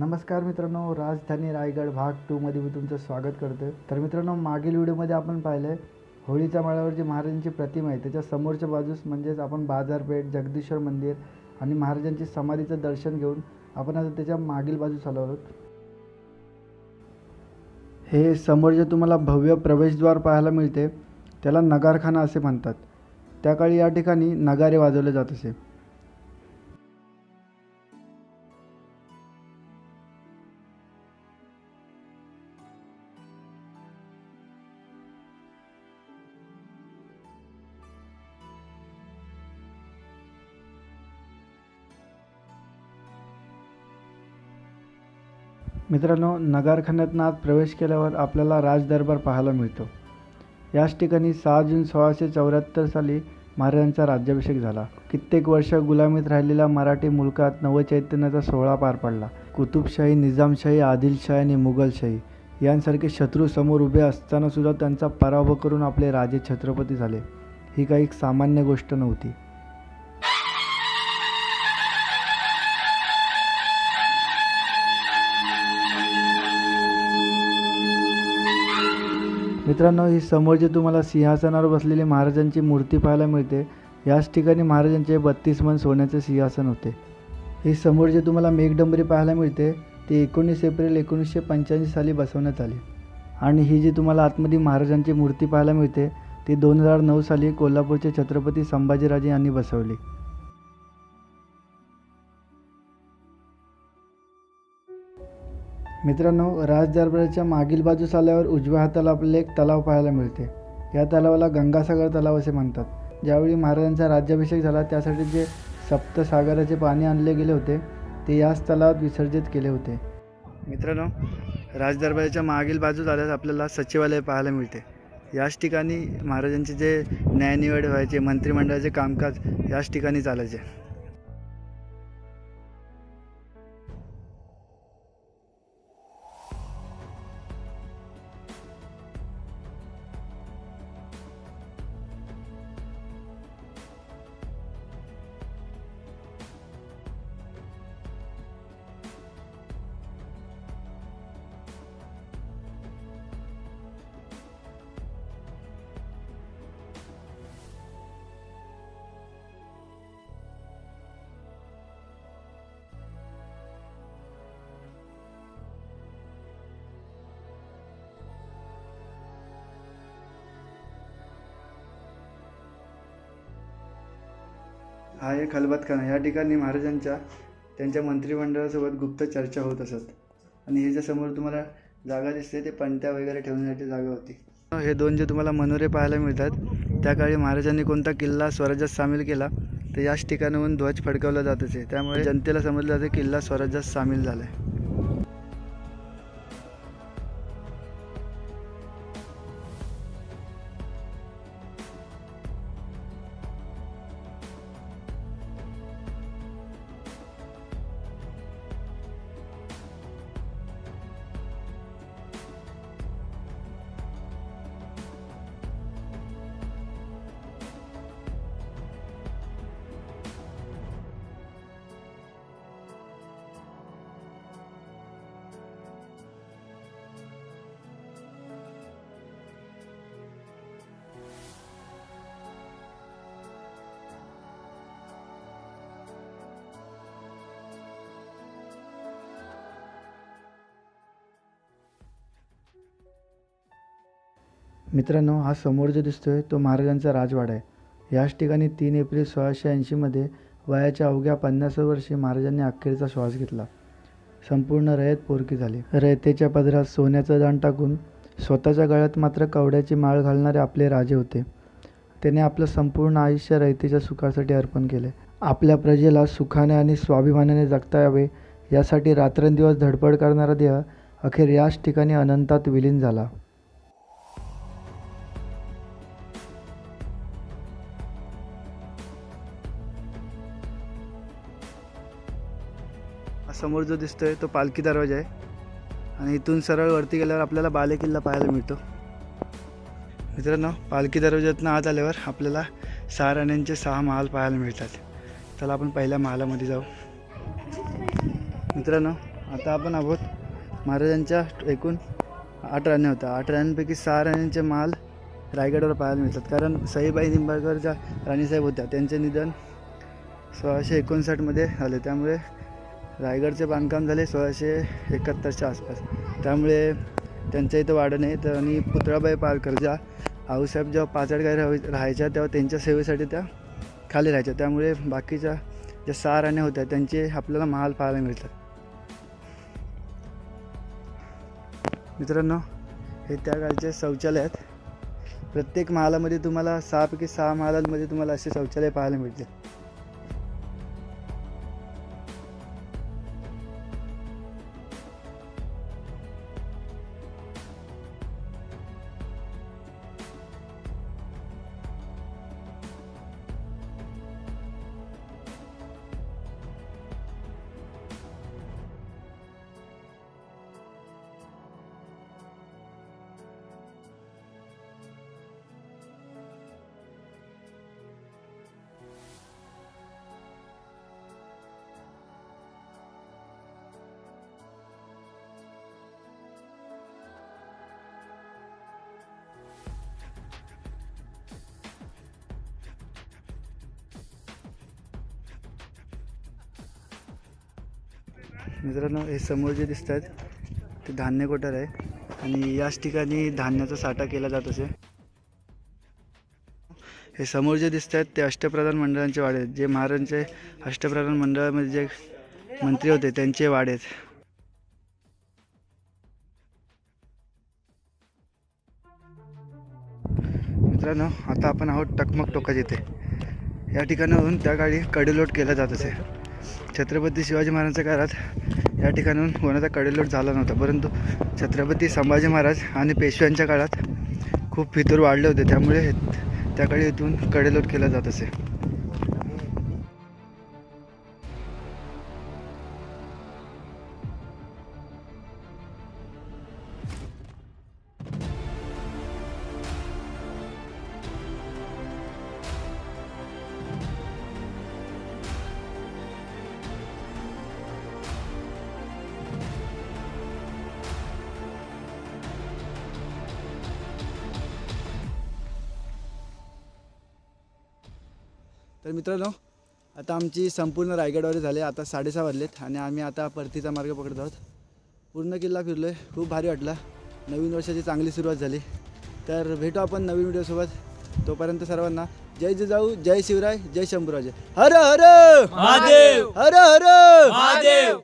नमस्कार मित्रांनो राजधानी रायगड भाग टूमध्ये मी तुमचं स्वागत करतो तर मित्रांनो मागील व्हिडिओमध्ये आपण पाहिलं आहे होळीच्या माळावर जी महाराजांची प्रतिमा आहे त्याच्या समोरच्या बाजूस म्हणजेच आपण बाजारपेठ जगदीश्वर मंदिर आणि महाराजांची समाधीचं दर्शन घेऊन आपण आता त्याच्या मागील बाजूस आलो आहोत. हे समोर जे तुम्हाला भव्य प्रवेशद्वार पाहायला मिळते त्याला नगारखाना असे म्हणतात. त्या काळी या ठिकाणी नगारे वाजवले जात असे. मित्रांनो नगारखान्यातनं आत प्रवेश केल्यावर आपल्याला राजदरबार पाहायला मिळतो. याच ठिकाणी सहा जून सोळाशे चौऱ्याहत्तर साली महाराजांचा राज्याभिषेक झाला. कित्येक वर्ष गुलामीत राहिलेल्या मराठी मुलकात नवचैतन्याचा सोहळा पार पडला. कुतुबशाही निजामशाही आदिलशाही आणि मुघलशाही यांसारखे शत्रू समोर उभे असतानासुद्धा त्यांचा पराभव करून आपले राजे छत्रपती झाले. ही काही सामान्य गोष्ट नव्हती. मित्रांनो ही समोर जे तुम्हाला सिंहासनावर बसलेली महाराजांची मूर्ती पाहायला मिळते. याच ठिकाणी महाराजांचे बत्तीस मन सोन्याचे सिंहासन होते. ही समोर जे तुम्हाला मेघडंबरी पाहायला मिळते. ती एकोणीस एप्रिल एकोणीसशे पंच्याऐंशी साली बसवण्यात आली. आणि ही जी तुम्हाला आतमध्ये महाराजांची मूर्ती पाहायला मिळते ती दोन हजार नऊ साली कोल्हापूरचे छत्रपती संभाजीराजे यांनी बसवली. मित्रांनो राजदरबाराच्या मागील बाजूस आल्यावर उजव्या हाताला आपल्याला एक तलाव पाहायला मिळते. या तलावाला गंगासागर तलाव असे म्हणतात. ज्यावेळी महाराजांचा राज्याभिषेक झाला त्यासाठी जे सप्तसागराचे पाणी आणले गेले होते ते याच तलावात विसर्जित केले होते. मित्रांनो राजदरबाराच्या मागील बाजूस आल्यास आपल्याला सचिवालय पाहायला मिळते. याच ठिकाणी महाराजांचे जे न्यायनिवड व्हायचे मंत्रिमंडळाचे कामकाज याच ठिकाणी चालायचे. हा एक खलबतखाना या ठिकाणी महाराजांच्या त्यांच्या मंत्रिमंडळासोबत गुप्त चर्चा होत असत. आणि हे जे समोर तुम्हाला जागा दिसते ते पणत्या वगैरे ठेवण्यासाठी जागा होती. हे दोन जे तुम्हाला मनोरे पाहायला मिळतात त्या काळी महाराजांनी कोणता किल्ला स्वराज्यात सामील केला तर याच ठिकाणाहून ध्वज फडकवला जात असे. त्यामुळे जनतेला समजलं जातं किल्ला स्वराज्यात सामील झाला आहे मित्रांनो हा समोर जो दिसतोय तो महाराजांचा राजवाडा आहे. याच ठिकाणी तीन एप्रिल सोळाशे ऐंशीमध्ये वयाच्या अवघ्या पन्नास वर्षी महाराजांनी अखेरचा श्वास घेतला. संपूर्ण रयत पोरकी झाली. रयतेच्या पदरात सोन्याचं दान टाकून स्वतःच्या गळ्यात मात्र कवड्याची माळ घालणारे आपले राजे होते. त्याने आपलं संपूर्ण आयुष्य रयतेच्या सुखासाठी अर्पण केले. आपल्या प्रजेला सुखाने आणि स्वाभिमानाने जगता यावे यासाठी रात्रंदिवस धडपड करणारा देह अखेर याच ठिकाणी अनंतात विलीन झाला. समोर जो दिसतोय तो पालखी दरवाजा आहे. आणि इथून सरळ वरती गेल्यावर आपल्याला बालेकिल्ला पाहायला मिळतो. मित्रांनो पालखी दरवाज्यातनं आत आल्यावर आपल्याला सहा राण्यांचे सहा महाल पाहायला मिळतात. चला आपण पहिल्या महालामध्ये जाऊ. मित्रांनो आता आपण आहोत महाराजांच्या एकूण आठ राण्या होत्या. आठ राण्यांपैकी सहा राण्यांचे महाल रायगडवर पाहायला मिळतात. कारण सईबाई निंबाळकर ज्या राणीसाहेब होत्या. त्यांचे निधन सोळाशे एकोणसाठमध्ये झाले. त्यामुळे रायगडचे बांधकाम झाले सोळाशे एकाहत्तरच्या आसपास. त्यामुळे त्यांच्या इथं वाढ नाही. तर आणि पुतळाबाई पालकर ज्या आऊसाहेब जेव्हा पाचडगाई राह राहायच्या तेव्हा त्यांच्या सेवेसाठी त्या खाली राहायच्या. त्यामुळे बाकीच्या ज्या सहा राण्या होत्या त्यांचे आपल्याला महाल पाहायला मिळतात. मित्रांनो हे त्या काळचे शौचालय आहेत. प्रत्येक महालामध्ये तुम्हाला सहापैकी सहा महालांमध्ये तुम्हाला असे शौचालय पाहायला मिळतील. मित्रांनो हे समोर जे दिसत आहेत ते धान्य कोठार आहे. आणि याच ठिकाणी धान्याचा साठा केला जात असे. हे समोर जे दिसत आहेत ते अष्टप्रधान मंडळांचे वाडे आहेत. जे महाराजांचे अष्टप्रधान मंडळामध्ये जे मंत्री होते त्यांचे वाडे आहेत. मित्रांनो आता आपण आहोत टकमक टोका जिथे या ठिकाणाहून त्या काळी कडेलोट केला जात असे. छत्रपती शिवाजी महाराजांच्या काळात या ठिकाणून कोणाचा कडेलोट झाला नव्हता. परंतु छत्रपती संभाजी महाराज आणि पेशव्यांच्या काळात खूप फितूर वाढले होते. त्यामुळे हे- त्या काळी इथून कडेलोट केला जात असे. तर मित्रांनो आता आमची संपूर्ण रायगडवारी झाली आता साडेसहा वाजलेत आणि आम्ही आता परतीचा मार्ग पकडत आहोत. पूर्ण किल्ला फिरलो आहे खूप भारी वाटला. नवीन वर्षाची चांगली सुरुवात झाली. तर भेटू आपण नवीन व्हिडिओसोबत. तोपर्यंत सर्वांना जय जिजाऊ जय शिवराय जय शंभूराजे. हर हर! महादेव! हर हर! महादेव!